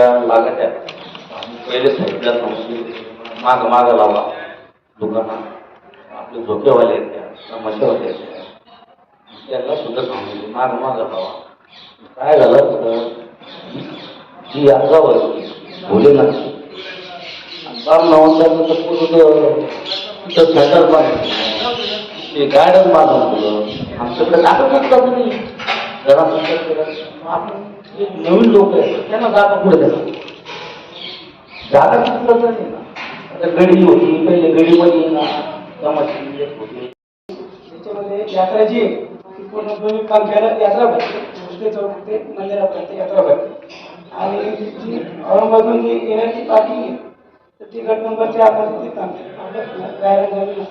त्या लागत आहेत पहिले साईडला थांबून माग माग लावा दुकानात आपले झोपेवाले आहेत त्या तमाशावाले आहेत त्यांना सुद्धा थांबवले माग माग लावा. काय झालं तर जी यात्रा होती बाम नवंदाचं तर पूर्ण तिथं सेंटर बांधलं ते गार्डन बांधून आमच्याकडे कागदच लागत नाही जरा आपण जे नवीन लोक आहेत त्यांना जागा पुढे द्यायला जागा तिथलं तर नाही ना. आता गडी होती पहिले गडीमध्ये ना. तमाशे म्हणजे होते त्याच्यामध्ये यात्रा जी आहे ती पूर्ण दोन्ही काम केलं यात्रा भरते. दुसरे चौक ते मंदिरापर्यंत यात्रा भरते. आणि जी औरंगाबादून जी येण्याची पार्किंग आहे तर ती गट नंबरच्या आधारे ते काम आपल्या गायरन झाली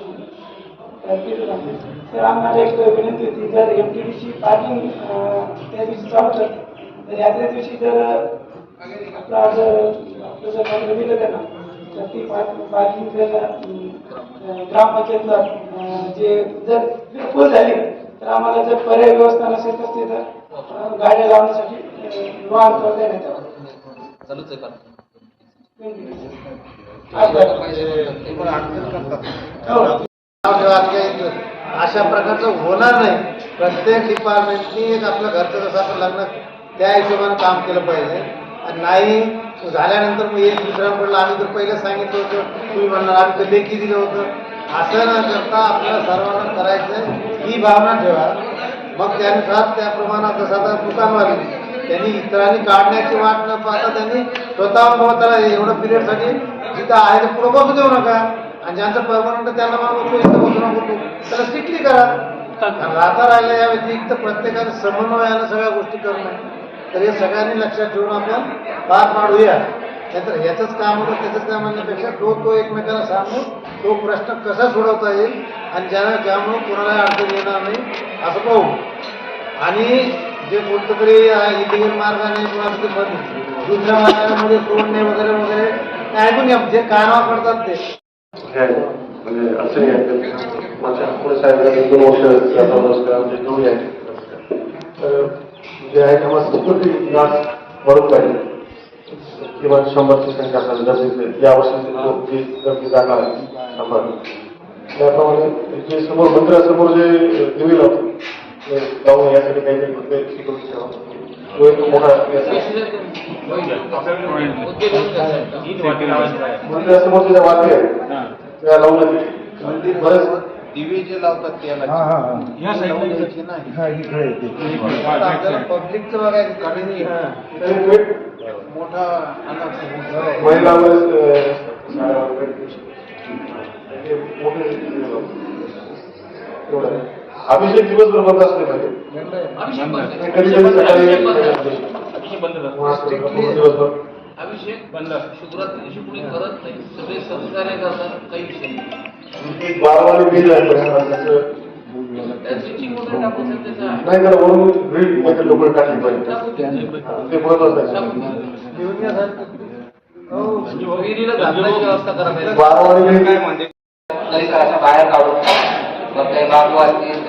तर आम्हाला एक विनंती होती जर एम टी डीची पार्किंग त्या दिवशी चालू करते तर यात्रे दिवशी जर आपला जर आपलं जर काम दिलं त्यांना तर ती पार्किंग जर ग्रामपंचायतला जे जर फुल झाली तर आम्हाला जर पर्याय व्यवस्था नसेल तर तिथं अं, गाड्या लावण्यासाठी वाहन कर देण्यात यावं. आज हो. अशा प्रकारचं होणार नाही प्रत्येक डिपार्टमेंटनी एक आपलं घरचं जसं आपण लग्न त्या हिशोबाने काम केलं पाहिजे. आणि नाही झाल्यानंतर मग एक दुसऱ्या पडलं आम्ही तर पहिलेच सांगितलं होतं तुम्ही म्हणणार आम्ही तर लेखी दिलं होतं. असं न करता आपल्याला सर्वांना करायचं ही भावना ठेवा. मग त्यानुसार त्याप्रमाणे आता जसं आता दुकानवाले त्यांनी इतरांनी काढण्याची वाट न पाहता त्यांनी स्वतः बाबा त्याला एवढं पिरियडसाठी जिथं आहे ते पुढं बसू देऊ नका. आणि ज्यांचं परमनंट त्यांना मग तू इथं बसू नको. त्याला स्ट्रिक्टली करा. राहता राहिलं या व्यतिरिक्त प्रत्येकाने समन्वयानं सगळ्या गोष्टी करणं. तर हे सगळ्यांनी लक्षात ठेवून आपण पार पाडूया. नाहीतर ह्याचंच काम होतं त्याचंच काम म्हणण्यापेक्षा तो तो एकमेकाला सांगून तो प्रश्न कसा सोडवता येईल आणि ज्याला ज्यामुळे कोणालाही अडचण येणार नाही असं पाहू. आणि जे कोणतं तरी इलिगल मार्गाने किंवा तिथे बंद दुसऱ्या मार्गामध्ये सोडणे वगैरे वगैरे ऐकून घ्या. जे कानावर पडतात ते. म्हणजे असं माझ्या पुढे साहेबांना दोन वर्ष यात्रा नमस्कार दोन्ही आहे जे आहे सिक्युरिटी गार्ड किमान शंभरची संख्या गरजेचं लोक जी गर्दी जागा आहे शंभर त्याप्रमाणे जे समोर मंदिरासमोर जे दिवे लावतो ते जाऊन यासाठी काहीतरी फक्त सिक्युरिटी ठेवा तो एक मोठा मंदिरासमोर ज्या वाटे आहेत त्या लावून बरेच दिवे जे लावतात त्याला पब्लिकचं बघायचं तरी पेट मोठा महिला वगैरे, अं, साड्या वगैरे. हे मोठे एवढं आहे. अभिषेक दिवसभर बंद असले पाहिजे. कधी कधी सकाळी दिवसभर अभिषेक बंद शिवरात्री दिवशी कुणी करत नाही. सगळे संस्कार करतात. काही विषय नाही. वरून ग्रीडमध्ये लोक टाकली पाहिजे. ते महत्वाचं आहे. बिल परिसराच्या बाहेर. काढून मग काही बांबू असतील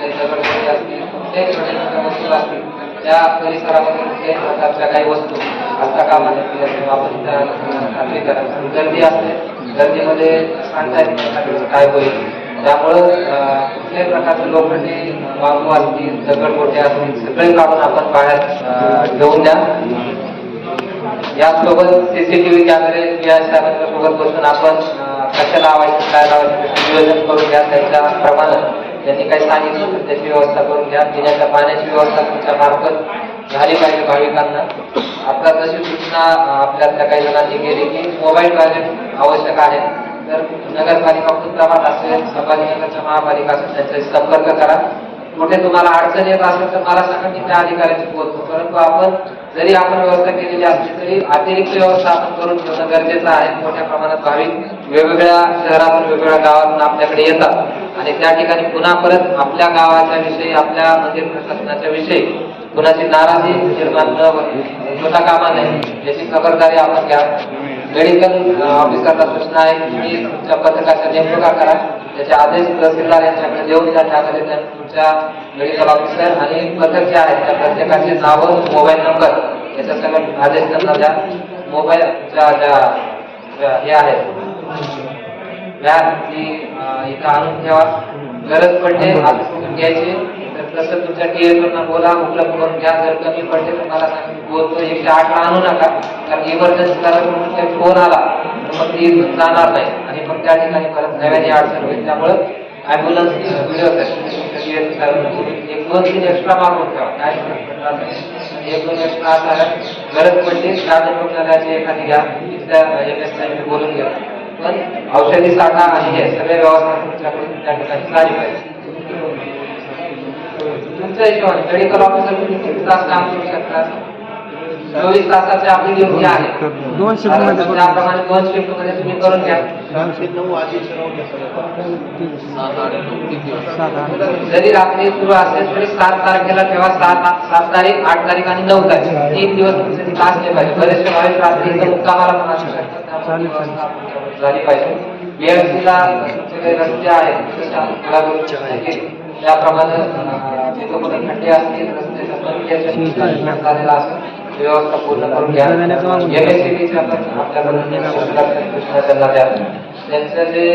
असतील त्या परिसरामध्ये प्रकारच्या काही वस्तू असता कामा नये आपण त्या खात्री करायची गर्दी असते. गर्दीमध्ये सांगता येत काय होईल? त्यामुळं कुठल्याही प्रकारचे लोखंडी बांबू असतील दगडगोटे असतील सगळे काढून आपण बाहेर घेऊन द्या. यासोबत सीसीटीव्ही कॅमेरे या सोबत बसून आपण अं, लावायचं काय लावायचं नियोजन करून घ्या. त्याच्या प्रमाणात त्यांनी काही सांगितलं त्याची व्यवस्था करून घ्या. पिण्याच्या पाण्याची व्यवस्था तुमच्या मार्फत झाली पाहिजे भाविकांना. आता तशी सूचना आपल्यातल्या काही जणांनी केली की मोबाईल टॉयलेट आवश्यक आहे. तर नगरपालिका पुत्राबाद असेल संभाजीनगरच्या महापालिका असेल त्यांच्याशी संपर्क करा. कुठे तुम्हाला अडचण येत असेल तर मला सांगा मी त्या अधिकाऱ्याची बोलतो. परंतु आपण जरी आपण व्यवस्था केलेली असली तरी अतिरिक्त व्यवस्था आपण करून ठेवणं गरजेचं आहे. मोठ्या प्रमाणात भाविक वेगवेगळ्या शहरातून वेगवेगळ्या गावातून आपल्याकडे येतात. आणि त्या ठिकाणी पुन्हा परत आपल्या गावाच्या विषयी आपल्या मंदिर प्रशासनाच्या विषयी कुणाची नाराजी निर्माण न होता कामा नये. याची खबरदारी आपण घ्या. मेडिकल ऑफिसरला सूचना आहे की तुमच्या पथकाच्या नेमणुका करा. त्याचे आदेश तहसीलदार यांच्याकडे देऊन त्या त्यामध्ये तुमच्या मेडिकल ऑफिसर आणि पथक जे आहेत त्या प्रत्येकाचे नावं मोबाईल नंबर याच्या सगळं आदेश त्यांना द्या. मोबाईलच्या ज्या ज्या हे आहेत व्याज ती इथं आणून ठेवा. गरज पडते घ्यायची? म्हटलं तसं तुमच्या टीएसवरनं बोला उपलब्ध करून घ्या. जर कमी पडते तर मला बोलतो एकशे आठला आणू नका. कारण इमर्जन्सी जरा म्हणून काही फोन आला. तर मग ती इथून जाणार नाही. आणि मग त्या ठिकाणी परत नव्याने अडचण होईल. त्यामुळं ॲम्ब्युलन्स व्हिडिओ एक दोन तीन एक्स्ट्रा मागून ठेवा. काय एक दोन एक्स्ट्रा आता गरज पडली साधन रुग्णालयाची एखादी घ्या. तिथल्या एम एस बोलून घ्या. पण औषधी साठा आणि हे सगळे व्यवस्था तुमच्याकडून त्या ठिकाणी झाली पाहिजे. तुमच्या हिशोबाने मेडिकल ऑफिसर किती तास काम करू शकता? चोवीस तासाची आपली ड्युटी आहे. दोन शिफ्टमध्ये त्याप्रमाणे दोन शिफ्टमध्ये तुम्ही करून घ्या. जरी रात्री सुरू असेल तरी सात तारखेला ठेवा सात सात तारीख आठ तारीख आणि नऊ तारीख. तीन दिवस तुमचे तिथे असले पाहिजे. बरेचसे भाविक रात्री इथं मुक्कामाला पण असू शकतात. झाली पाहिजे. BMC ला तुमचे काही रस्ते आहेत. त्याप्रमाणे खड्डे असतील झालेला असेल व्यवस्था पूर्ण करून घ्या. एमएससीबीचे आपण आपल्याकडून त्यांना द्या. त्यांचं जे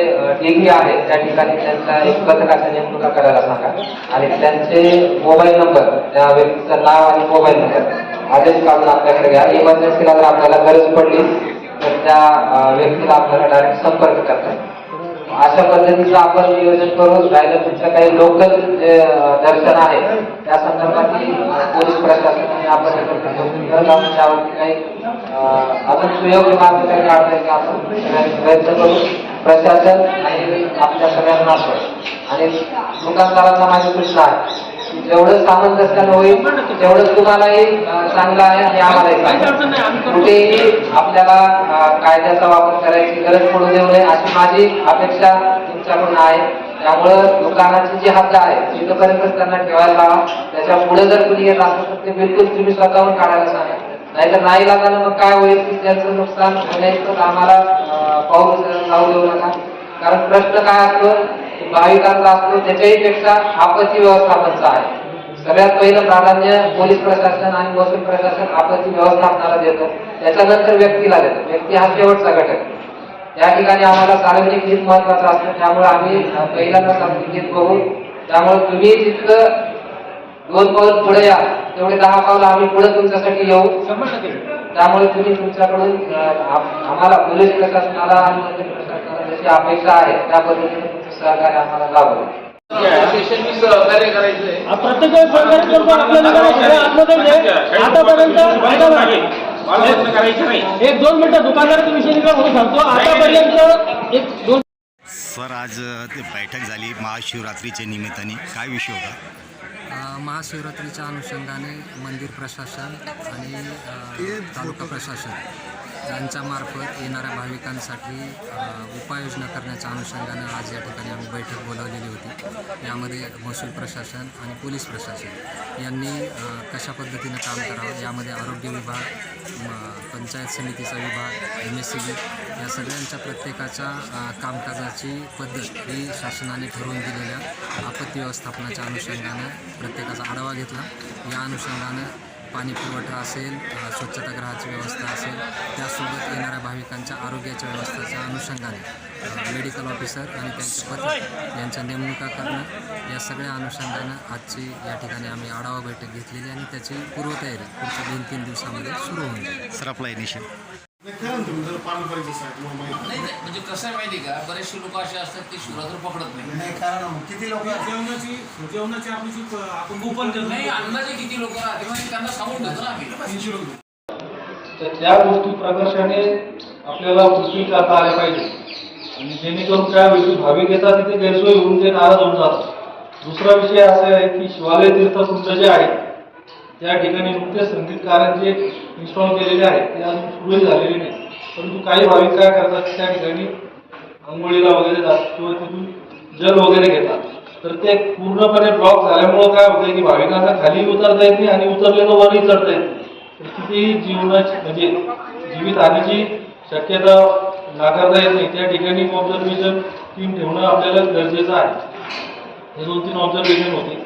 डिग्री आहे त्या ठिकाणी त्यांचा एक पथकाचा नेमणुका करायला सांगा. आणि त्यांचे मोबाईल नंबर त्या व्यक्तीचं नाव आणि मोबाईल नंबर आदेश काढून आपल्याकडे घ्या. इमर्जन्सीला जर आपल्याला गरज पडली तर त्या व्यक्तीला आपल्याला डायरेक्ट संपर्क करता येईल. अशा पद्धतीचं आपण नियोजन करून राहिलं. तुमचं काही लोकल जे दर्शन आहे त्या संदर्भात पोलीस प्रशासनाने आपण हे त्यावरती काही अजून सुयोग्य मार्ग काही काढता येईल आपण? सगळ्यांनी प्रयत्न करू. प्रशासन आणि आपल्या सगळ्यांना आणि दुकानदारांना माझी सूचना आहे जेवढं सामंजस्यानं होईल तेवढं तुम्हालाही अं, चांगलं आहे आणि आम्हालाही चांगलं आहे. कुठेही आपल्याला कायद्याचा वापर करायची गरज पडू देऊ नये अशी माझी अपेक्षा तुमच्याकडून आहे. त्यामुळं दुकानाची जी हद्द आहे तिथपर्यंतच त्यांना ठेवायला लावा. त्याच्या पुढे जर कुणी येत असेल तर ते बिलकुल तुम्ही स्वतःहून काढायला सांगा. नाहीतर नाही लागायला मग काय होईल? की त्याचं नुकसान होण्याचं आम्हाला अं, पाऊल जाऊ देऊ नका. कारण प्रश्न काय असतो? भाविकांचा असतो त्याच्याही पेक्षा आपत्ती व्यवस्थापनचा आहे. सगळ्यात पहिलं प्राधान्य पोलीस प्रशासन आणि महसूल प्रशासन आपत्ती व्यवस्थापनाला देतं. त्याच्यानंतर व्यक्तीला देतं. व्यक्ती हा शेवटचा घटक. या ठिकाणी आम्हाला सार्वजनिक हित महत्वाचं असतं. त्यामुळे आम्ही पहिल्यांदा सार्वजनिक हित बघू त्यामुळे तुम्ही जितकं दोन पाऊल पुढे या तेवढे दहा पाऊल आम्ही पुढे तुमच्यासाठी येऊ. त्यामुळे तुम्ही तुमच्याकडून आम्हाला पोलीस प्रशासनाला आणि मंदिर प्रशासनाला जशी अपेक्षा आहे त्या पद्धतीने सहकार्य आम्हाला लाभू स्टेशननी सहकार्य करायचंय प्रत्येक वेळेस सहकार्य करतो आपल्याला करायचं आतापर्यंत. एक दोन मिनिटं विषय म्हणून सांगतो आतापर्यंत एक दोन सर आज ते बैठक झाली महाशिवरात्रीच्या निमित्ताने. काय विषय होता? महाशिवरात्रीच्या अनुषंगाने मंदिर प्रशासन आणि तालुका प्रशासन यांच्यामार्फत येणाऱ्या भाविकांसाठी उपाययोजना करण्याच्या अनुषंगानं आज या ठिकाणी आम्ही बैठक बोलावलेली होती. यामध्ये महसूल प्रशासन आणि पोलीस प्रशासन यांनी कशा पद्धतीनं काम करावं यामध्ये आरोग्य विभाग पंचायत समितीचा विभाग एम एस सी बी या सगळ्यांच्या प्रत्येकाच्या कामकाजाची पद्धत ही शासनाने ठरवून दिलेल्या आपत्ती व्यवस्थापनाच्या अनुषंगानं प्रत्येकाचा आढावा घेतला. या अनुषंगानं पाणी पुरवठा असेल स्वच्छतागृहाची व्यवस्था असेल त्यासोबत येणाऱ्या भाविकांच्या आरोग्याच्या व्यवस्थेच्या अनुषंगाने मेडिकल ऑफिसर आणि त्यांचे पथक यांच्या नेमणुका करणं या सगळ्या अनुषंगानं आजची या ठिकाणी आम्ही आढावा बैठक घेतलेली आणि त्याची पूर्वतयारी पुढच्या दोन तीन दिवसामध्ये सुरू होईल सर आपला इनिशियल नाही नाही, म्हणजे कसं आहे माहिती आहे का? बरेचसे लोक असे असतात की शिवरात्र पकडत नाही. नाही कारण किती लोक जेवणाची जेवणाची आपली जी प- आपण नाही अंदाजे किती लोक राहते म्हणजे त्यांना सांगून देतो ना आम्ही. तीनशे लोक. तर त्या गोष्टी प्रकर्षाने आपल्याला उचली करता आल्या पाहिजे. आणि जेणेकरून काय होईल की भाविक येतात तिथे गैरसोय होऊन ते नाराज होऊन जातात. दुसरा विषय असा आहे की शिवालय तीर्थसुद्धा जे आहे त्या ठिकाणी नुकतेच संगीतकारांचे इन्स्टॉल केलेले आहेत. ते अजून सुरूही झालेले नाही. परंतु काही भाविक काय करतात त्या ठिकाणी आंघोळीला वगैरे जातात किंवा तिथून जल वगैरे घेतात. तर ते पूर्णपणे ब्लॉक झाल्यामुळं काय होतंय की भाविकांना खाली उतरता येत नाही आणि उतरलेलं वरही चढता येत नाही. तर तिथेही जीवनाची म्हणजे जीवित जीवितहानीची शक्यता नाकारता येत नाही. त्या ठिकाणी ऑब्झर्वेशन टीम ठेवणं आपल्याला गरजेचं आहे. हे दोन तीन ऑब्झर्वेशन होते.